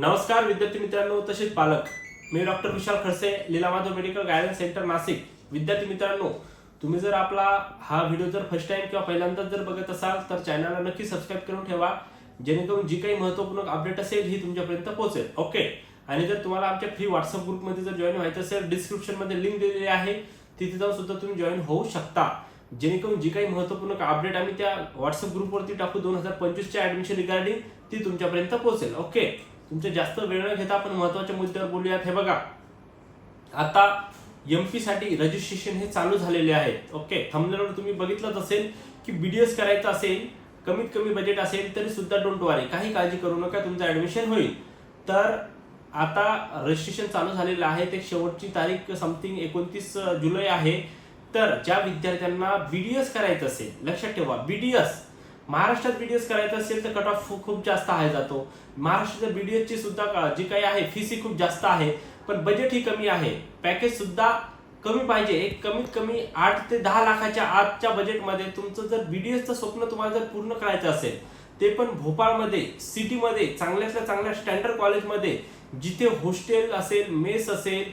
नमस्कार विद्यार्थी मित्रांनो तसेच पालक. मी doctor Vishal Khadse Leelamadhav medical guidance centre Nashik. विद्यार्थी मित्रांनो तुम्ही जर आपला हा व्हिडिओ जर फर्स्ट टाइम किंवा पहिल्यांदाच जर बघत असाल तर चॅनलला नक्की सबस्क्राईब करून ठेवा. जेणेकरून जी काही महत्त्वपूर्ण अपडेट असेल ही तुमच्यापर्यंत पोहोचेल. ओके आणि जर तुम्हाला आमच्या फ्री व्हॉट्सअप ग्रुपमध्ये जर जॉईन व्हायचं असेल डिस्क्रिप्शनमध्ये लिंक दिलेली आहे. तिथे जाऊन सुद्धा तुम्ही जॉईन होऊ शकता. जेणेकरून जी काही महत्त्वपूर्ण अपडेट आम्ही त्या व्हॉट्सअप ग्रुपवरती टाकू दोन हजार पंचवीसच्या ऍडमिशन रिगार्डिंग ती तुमच्यापर्यंत पोहोचेल. ओके तुमच्या जास्त वेळ न घेता आपण महत्त्वाच्या मुद्द्यावर बोलूयात. हे बघा आता एम पी साठी रजिस्ट्रेशन हे चालू झालेले आहेत. ओके थंबनेलवर तुम्ही बघितलंच असेल की बीडीएस करायचं असेल कमीत कमी बजेट असेल तरी सुद्धा डोंट वारी काही काळजी करू नका तुमचं ऍडमिशन होईल. तर आता रजिस्ट्रेशन चालू झालेलं आहे. ते शेवटची तारीख समथिंग एकोणतीस जुलै आहे. तर ज्या विद्यार्थ्यांना बीडीएस करायचं असेल लक्षात ठेवा बीडीएस महाराष्ट्रात बीडीएस करायचं असेल तर कट ऑफ खूप जास्त आहे जातो. महाराष्ट्राच्या बीडीएसची सुद्धा का- जी काही आहे फीस ही खूप जास्त आहे. पण बजेट ही कमी आहे. पॅकेज सुद्धा कमी पाहिजे. एक कमीत कमी आठ ते दहा लाखाच्या आतच्या बजेटमध्ये तुमचं जर बीडीएसचं स्वप्न तुम्हाला जर पूर्ण करायचं असेल ते पण भोपाळमध्ये सिटीमध्ये चांगल्यातल्या चांगल्या स्टँडर्ड कॉलेजमध्ये जिथे हॉस्टेल असेल मेस असेल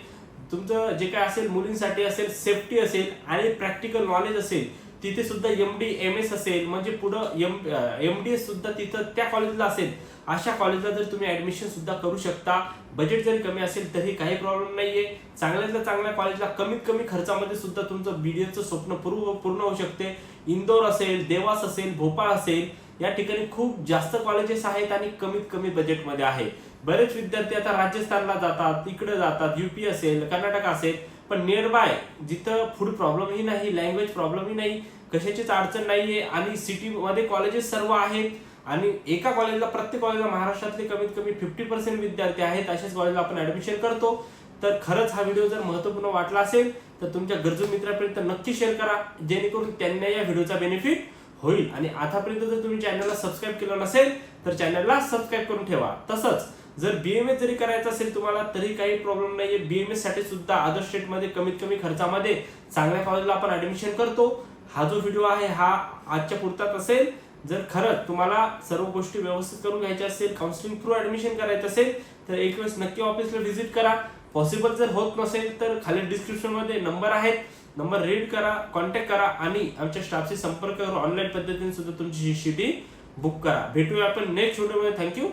तुमचं जे काय असेल मुलींसाठी असेल सेफ्टी असेल आणि प्रॅक्टिकल नॉलेज असेल तिथे सुद्धा एम डी एम एस असेल म्हणजे पुढं एम एम डी एस सुद्धा तिथं त्या कॉलेजला असेल. अशा कॉलेजला जर तुम्ही ऍडमिशन सुद्धा करू शकता. बजेट जरी कमी असेल तरी काही प्रॉब्लेम नाहीये. चांगल्यातल्या चांगल्या कॉलेजला कमीत कमी खर्चामध्ये सुद्धा तुमचं बीडीएसचं स्वप्न पूर्ण पूर्ण होऊ शकते. इंदोर असेल देवास असेल भोपाळ असेल या ठिकाणी खूप जास्त कॉलेजेस आहेत आणि कमीत कमी बजेटमध्ये आहे. बरेच विद्यार्थी आता राजस्थानला जातात इकडे जातात युपी असेल कर्नाटक असेल. पण नियर बाय जिथं फूड प्रॉब्लेमही नाही लँग्वेज प्रॉब्लेमही नाही कशाचीच अडचण नाहीये आणि सिटीमध्ये कॉलेजेस सर्व आहेत आणि एका कॉलेजला प्रत्येक कॉलेजला महाराष्ट्रातले कमीत कमी फिफ्टी पर्सेंट विद्यार्थी आहेत अशाच कॉलेजला आपण ऍडमिशन करतो. तर खरंच हा व्हिडिओ जर महत्त्वपूर्ण वाटला असेल तर तुमच्या गरजू मित्रापर्यंत नक्की शेअर करा जेणेकरून त्यांना या व्हिडिओचा बेनिफिट होईल. आणि आतापर्यंत जर तुम्ही चॅनलला सबस्क्राईब केलं नसेल तर चॅनलला सबस्क्राईब करून ठेवा. तसंच जर बीएमएस जरी करायचं असेल तुम्हाला तरी काही प्रॉब्लेम नाहीये. एमसाठी सुद्धा अदर स्टेटमध्ये कमीत कमी खर्चामध्ये चांगल्या कॉलेजला आपण ऍडमिशन करतो. हा जो व्हिडिओ आहे हा आजच्या पुरतात असेल. जर खरंच तुम्हाला सर्व गोष्टी व्यवस्थित करून घ्यायच्या असेल काउन्सिलिंग थ्रू ऍडमिशन करायचं असेल तर एक वेळेस नक्की ऑफिसला व्हिजिट करा. पॉसिबल जर होत नसेल तर खाली डिस्क्रिप्शनमध्ये नंबर आहेत. नंबर रीड करा कॉन्टॅक्ट करा आणि आमच्या स्टाफशी संपर्क करून ऑनलाईन पद्धतीने सुद्धा तुमची शिटी बुक करा. भेटूया आपण नेक्स्ट व्हिडिओमध्ये थँक्यू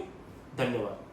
धन्यवाद.